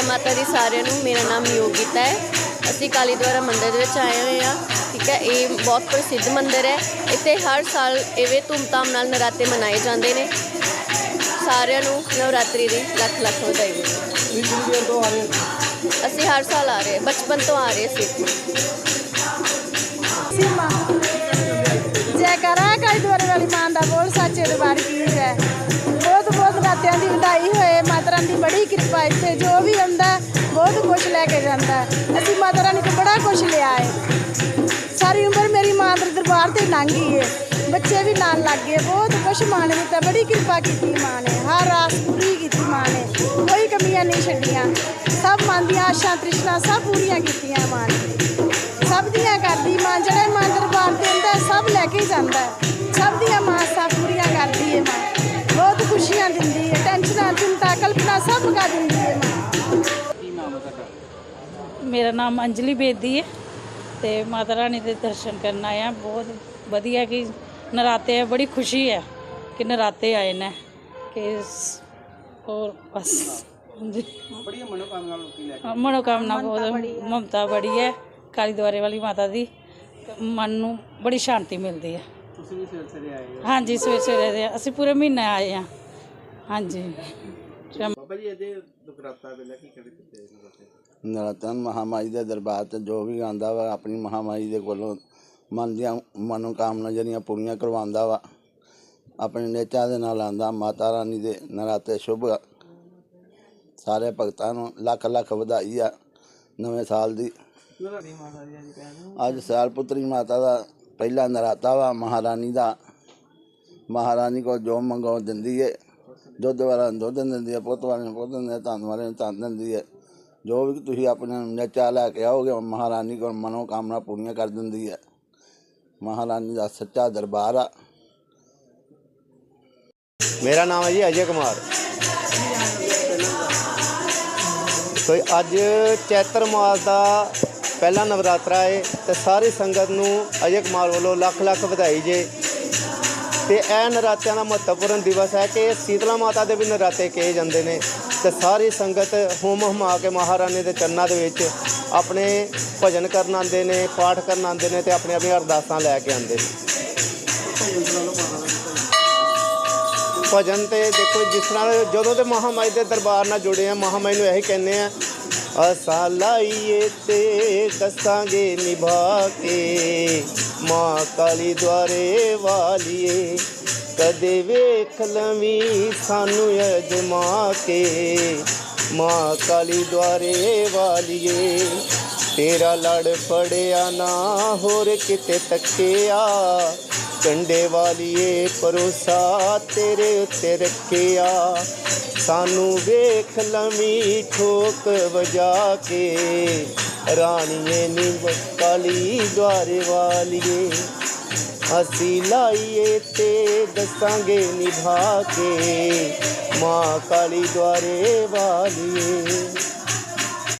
ਜੈ ਮਾਤਾ ਦੀ ਸਾਰਿਆਂ ਨੂੰ ਮੇਰਾ ਨਾਮ ਯੋਗਿਤਾ ਹੈ। ਅਸੀਂ ਕਾਲੀ ਦੁਆਰਾ ਮੰਦਿਰ ਦੇ ਵਿੱਚ ਆਏ ਹੋਏ ਹਾਂ। ਠੀਕ ਹੈ, ਇਹ ਬਹੁਤ ਪ੍ਰਸਿੱਧ ਮੰਦਿਰ ਹੈ। ਇੱਥੇ ਹਰ ਸਾਲ ਇਵੇਂ ਧੂਮਧਾਮ ਨਾਲ ਨਰਾਤੇ ਮਨਾਏ ਜਾਂਦੇ ਨੇ। ਸਾਰਿਆਂ ਨੂੰ ਨਵਰਾਤਰੀ ਦੀ ਲੱਖ ਲੱਖ ਵਧਾਈ। ਅਸੀਂ ਹਰ ਸਾਲ ਆ ਰਹੇ ਬਚਪਨ ਤੋਂ ਆ ਰਹੇ ਸੀ। ਸੀਮਾ ਜੈਕਾਰਾ ਕਾਲੀ ਦੁਆਰੇ ਵਾਲੀ ਮਾਂ ਦਾ ਬੋਲ, ਸੱਚੇ ਦਰਬਾਰ ਕੀ ਬਹੁਤ ਕੁਝ ਲੈ ਕੇ ਜਾਂਦਾ ਅਸੀਂ ਮਾਤਾ ਰਾਣੀ ਤੋਂ ਬੜਾ ਕੁਝ ਲਿਆ ਹੈ। ਸਾਰੀ ਉਮਰ ਮੇਰੀ ਮਾਂ ਦੇ ਦਰਬਾਰ ਤੇ ਲੰਘ ਗਈ ਹੈ। ਬੱਚੇ ਵੀ ਨਾਲ ਲੱਗ ਗਏ। ਬਹੁਤ ਕੁਝ ਮਾਂ ਨੇ ਦਿੱਤਾ। ਬੜੀ ਕਿਰਪਾ ਕੀਤੀ ਮਾਂ ਨੇ। ਹਰ ਆਸ ਪੂਰੀ ਕੀਤੀ ਮਾਂ ਨੇ। ਕੋਈ ਕਮੀਆਂ ਨਹੀਂ ਛੱਡੀਆਂ। ਸਭ ਮਾਂ ਦੀਆਂ ਆਸ਼ਾ ਤ੍ਰਿਸ਼ਨਾ ਸਭ ਪੂਰੀਆਂ ਕੀਤੀਆਂ ਮਾਂ ਨੇ। ਸਭ ਦੀਆਂ ਕਰਦੀ ਮਾਂ, ਜਿਹੜਾ ਮਾਂ ਦਰਬਾਰ ਤੇ ਹੁੰਦਾ ਸਭ ਲੈ ਕੇ ਜਾਂਦਾ ਸਭ ਦੀਆਂ ਮਾਂ ਸਭ ਪੂਰੀਆਂ ਕਰਦੀ ਹੈ ਮਾਂ। ਬਹੁਤ ਖੁਸ਼ੀਆਂ ਦਿੰਦੀ ਹੈ। ਟੈਨਸ਼ਨਾਂ, ਚਿੰਤਾ, ਕਲਪਨਾ ਸਭ ਕਾ ਦਿੰਦੀ ਹੈ ਮੇਰਾ ਨਾਮ ਅੰਜਲੀ ਬੇਦੀ ਹੈ ਤੇ ਮਾਤਾ ਰਾਣੀ ਦੇ ਦਰਸ਼ਨ ਕਰਨ ਆਏ ਆ ਬਹੁਤ ਵਧੀਆ ਕਿ ਨਰਾਤੇ ਆ ਬੜੀ ਖੁਸ਼ੀ ਹੈ ਕਿ ਨਰਾਤੇ ਆਏ ਨੇ ਕਿ ਹੋਰ ਬਸ। ਹਾਂਜੀ। ਬੜੀਆਂ ਮਨੋਕਾਮਨਾ ਲੋਕੀ ਲੈ ਹਾਂ, ਮਨੋਕਾਮਨਾ ਬਹੁਤ ਮਮਤਾ ਬੜੀ ਹੈ ਕਾਲੀ ਦੁਆਰੇ ਵਾਲੀ ਮਾਤਾ ਦੀ। ਮਨ ਨੂੰ ਬੜੀ ਸ਼ਾਂਤੀ ਮਿਲਦੀ ਹੈ। ਤੁਸੀਂ ਵੀ ਸਵੇਰ ਆਏ ਹੋ। ਹਾਂਜੀ ਸਵੇਰੇ ਸਵੇਰੇ ਅਸੀਂ ਪੂਰੇ ਮਹੀਨੇ ਆਏ ਆ। ਹਾਂਜੀ। ਸ਼ਾਮ- ਬਾਬਾ ਜੀ ਇਹਦੇ ਦੁਕਰਾਤਾ ਵੇਲੇ ਕੀ ਕਹਿੰਦੇ ਕਿਤੇ ਨਰਾਤਨ ਮਹਾਮਾਈ ਦੇ ਦਰਬਾਰ ਤੇ ਜੋ ਵੀ ਆਂਦਾ ਵਾ ਆਪਣੀ ਮਹਾਮਾਈ ਦੇ ਕੋਲੋਂ ਮਨ ਦੀਆਂ ਮਨੋਕਾਮਨਾ ਜਿਹੜੀਆਂ ਪੂਰੀਆਂ ਕਰਵਾਉਂਦਾ ਵਾ ਆਪਣੇ ਨੇਚਾ ਦੇ ਨਾਲ ਆਂਦਾ ਮਾਤਾ ਰਾਣੀ ਦੇ ਨਰਾਤੇ ਸ਼ੁਭ। ਸਾਰੇ ਭਗਤਾਂ ਨੂੰ ਲੱਖ ਲੱਖ ਵਧਾਈ ਆ ਨਵੇਂ ਸਾਲ ਦੀ। ਨਰਾਤੀ ਮਾਤਾ ਜੀ ਅੱਜ ਕਹਿੰਦੇ ਅੱਜ ਸਿਆਲ ਪੁੱਤਰੀ ਮਾਤਾ ਦਾ ਪਹਿਲਾ ਨਰਾਤਾ ਵਾ ਮਹਾਰਾਣੀ ਦਾ। ਮਹਾਰਾਣੀ ਕੋ ਜੋ ਮੰਗੋ ਦਿੰਦੀ ਏ ਦੁੱਧ ਵਾਲਾ ਨੂੰ ਦੁੱਧ ਦਿੰਦੀ ਹੈ, ਪੁੱਤ ਵਾਲੇ ਨੂੰ ਪੁੱਤ ਦਿੰਦੀ ਹੈ, ਧਨ ਵਾਲੇ ਨੂੰ ਧਨ ਦਿੰਦੀ ਹੈ। ਜੋ ਵੀ ਤੁਸੀਂ ਆਪਣੇ ਨੇਚਾ ਲੈ ਕੇ ਆਓਗੇ ਮਹਾਰਾਣੀ ਕੋਲ ਮਨੋ ਕਾਮਨਾ ਪੂਰੀਆਂ ਕਰ ਦਿੰਦੀ ਹੈ। ਮਹਾਰਾਣੀ ਦਾ ਸੱਚਾ ਦਰਬਾਰ ਆ। ਮੇਰਾ ਨਾਮ ਹੈ ਜੀ ਅਜੇ ਕੁਮਾਰ। ਕੋਈ ਅੱਜ ਚੈਤਰ ਮਾਸ ਦਾ ਪਹਿਲਾ ਨਵਰਾਤਰਾ ਹੈ ਤੇ ਸਾਰੀ ਸੰਗਤ ਨੂੰ ਅਜੇ ਕੁਮਾਰ ਵੱਲੋਂ ਲੱਖ ਲੱਖ ਵਧਾਈ ਜੇ। ਤੇ ਇਹ ਨਰਾਤਿਆਂ ਦਾ ਮਹੱਤਵਪੂਰਨ ਦਿਵਸ ਹੈ ਕਿ ਸੀਤਲਾ ਮਾਤਾ ਦੇ ਵੀ ਨਰਾਤੇ ਕਹੇ ਜਾਂਦੇ ਨੇ ਤੇ ਸਾਰੀ ਸੰਗਤ ਹੁਮ ਹੁਮਾ ਕੇ ਮਹਾਰਾਣੀ ਦੇ ਚਰਨਾਂ ਦੇ ਵਿੱਚ ਆਪਣੇ ਭਜਨ ਕਰਨ ਆਉਂਦੇ ਨੇ, ਪਾਠ ਕਰਨ ਆਉਂਦੇ ਨੇ ਤੇ ਆਪਣੇ ਆਪਣੀਆਂ ਅਰਦਾਸਾਂ ਲੈ ਕੇ ਆਉਂਦੇ ਨੇ। ਭਜਨ ਤੇ ਦੇਖੋ ਜਿਸ ਤਰ੍ਹਾਂ ਜਦੋਂ ਤੇ ਮਹਾਮਾਈ ਦੇ ਦਰਬਾਰ ਨਾਲ ਜੁੜੇ ਆ ਮਹਾਮਾਈ ਨੂੰ ਇਹੀ ਕਹਿੰਦੇ ਆ ਅਸਾਂ ਲਾਈਏ ਤੇ ਦੱਸਾਂਗੇ ਨਿਭਾ ਕੇ। ਮਾਂ ਕਾਲੀ ਦੁਆਰੇ ਵਾਲੀਏ, ਕਦੇ ਵੇਖ ਲਵੀ ਸਾਨੂੰ ਅਜਮਾ ਕੇ। ਮਾਂ ਕਾਲੀ ਦੁਆਰੇ ਵਾਲੀਏ, ਤੇਰਾ ਲੜ ਫੜਿਆ ਨਾ ਹੋਰ ਕਿਤੇ ਤੱਕਿਆ। ਕੰਡੇ ਵਾਲੀਏ ਪਰੋਸਾ ਤੇਰੇ ਉੱਤੇ ਰੱਖਿਆ। ਸਾਨੂੰ ਵੇਖ ਲਵੀਂ ਠੋਕ ਵਜਾ ਕੇ। ਰਾਣੀਏ ਨੀ ਕਾਲੀ ਦੁਆਰੇ ਵਾਲੀਏ, ਅਸੀਂ ਲਾਈਏ ਤੇ ਦੱਸਾਂਗੇ ਨਿਭਾ ਕੇ। ਮਾਂ ਕਾਲੀ ਦੁਆਰੇ ਵਾਲੀਏ।